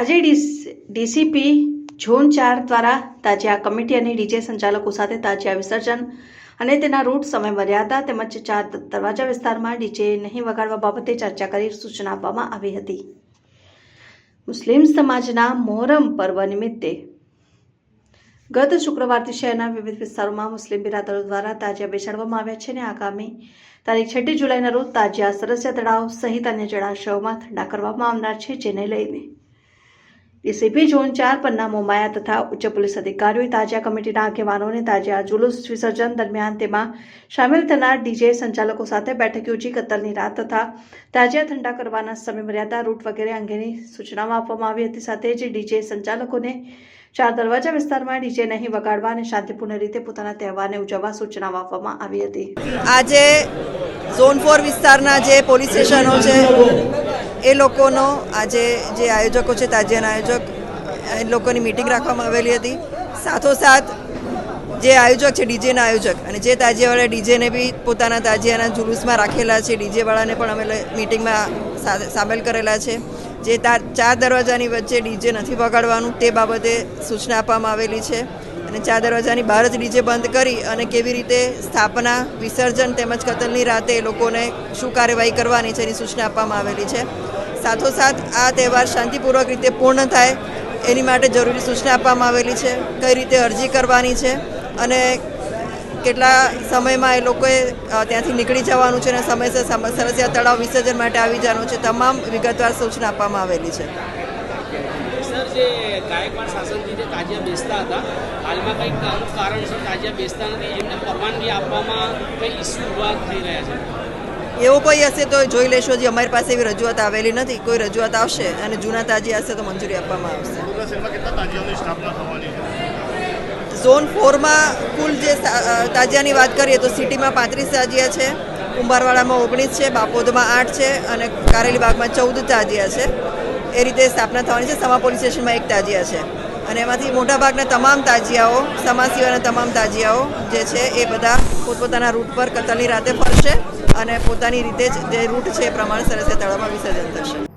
આજે DCP zone ચાર દ્વારા તાજિયા કમિટી અને ડીજે સંચાલકો સાથે તાજિયા વિસર્જન અને તેના રૂટ સમય મર્યાદા તેમજ ચાર દરવાજા વિસ્તારમાં ડીજે નહીં વગાડવા બાબતે ચર્ચા કરી સૂચના આપવામાં આવી હતી. મુસ્લિમ સમાજના મોહરમ પર્વ નિમિત્તે ગત શુક્રવારથી શહેરના વિવિધ વિસ્તારોમાં મુસ્લિમ બિરાદરો દ્વારા તાજિયા બેસાડવામાં આવ્યા છે અને આગામી તારીખ છઠ્ઠી જુલાઈના રોજ તાજિયા સરસ્યા તળાવ સહિત અન્ય જળાશયોમાં ઠંડા કરવામાં આવનાર છે, જેને લઈને ડીસીપી ઝોન ચાર પન્ના મોમાયા તથા ઉચ્ચ પોલીસ અધિકારીઓએ તાજા કમિટીના આગેવાનોને તાજા જુલુસ વિસર્જન દરમિયાન તેમાં સામેલ થનાર ડીજે સંચાલકો સાથે બેઠક યોજી કતલની રાત તથા તાજા ઠંડા કરવાના સમય મર્યાદા રૂટ વગેરે અંગેની સૂચનાઓ આપવામાં આવી હતી સાથે જ ડીજે સંચાલકોને ચાર દરવાજા વિસ્તારમાં ડીજે નહીં વગાડવા અને શાંતિપૂર્ણ રીતે પોતાના તહેવારને ઉજવવા સૂચનાઓ આપવામાં આવી હતી આજે ઝોન ફોર વિસ્તારના જે પોલીસ સ્ટેશનો છે એ લોકોનો આજે જે આયોજકો છે, તાજિયાના આયોજક, એ લોકોની મિટિંગ રાખવામાં આવેલી હતી. સાથોસાથ જે આયોજક છે, ડીજેના આયોજક, અને જે તાજિયાવાળા ડીજેને બી પોતાના તાજિયાના જુલુસમાં રાખેલા છે, ડીજેવાળાને પણ અમે મિટિંગમાં સામેલ કરેલા છે. જે તા, ચાર દરવાજાની વચ્ચે ડીજે નથી વગાડવાનું, તે બાબતે સૂચના આપવામાં આવેલી છે. અને ચાર દરવાજાની બહાર જ ડીજે બંધ કરી અને કેવી રીતે સ્થાપના, વિસર્જન તેમજ કતલની રાતે એ લોકોને શું કાર્યવાહી કરવાની છે એની સૂચના આપવામાં આવેલી છે. સાથોસાથ આ તહેવાર શાંતિપૂર્વક રીતે પૂર્ણ થાય એની માટે જરૂરી સૂચના આપવામાં આવેલી છે. કઈ રીતે અરજી કરવાની છે અને કેટલા સમયમાં એ લોકોએ ત્યાંથી નીકળી જવાનું છે અને સમયસર સમ- સરસિયા તળાવ વિસર્જન માટે આવી જવાનું છે, તમામ વિગતવાર સૂચના આપવામાં આવેલી છે. જે ગાયકવાડ શાસનથી જે તાજિયા બેસતા હતા હાલમાં કંઈક અમુક કારણસર તાજિયા બેસતા નથી એમને પરવાનગી આપવામાં કંઈ ઇસ્યુ ઊભા થઈ રહ્યા છે? એવું કોઈ હશે તો જોઈ લેશો જે અમારી પાસે એવી રજૂઆત આવેલી નથી કોઈ રજૂઆત આવશે અને જૂના તાજિયા હશે તો મંજૂરી આપવામાં આવશે. વડોદરા શહેરમાં કેટલા તાજિયાઓની સ્થાપના થવાની છે? ઝોન ફોરમાં કુલ જે તાજિયાની વાત કરીએ તો સિટીમાં પાંત્રીસ તાજિયા છે કુંભારવાડામાં ઓગણીસ છે બાપોદમાં આઠ છે અને કારેલીબાગમાં ચૌદ તાજિયા છે. એ રીતે સ્થાપના થવાની છે. સમા પોલીસ સ્ટેશનમાં એક તાજિયા છે. અને એમાંથી મોટાભાગના તમામ તાજિયાઓ સમા સિવાયના તમામ તાજિયાઓ જે છે એ બધા પોતપોતાના રૂટ પર કતલની રાતે ફરશે અને પોતાની રીતે જ જે રૂટ છે એ પ્રમાણે સરસ તળાવમાં વિસર્જન થશે.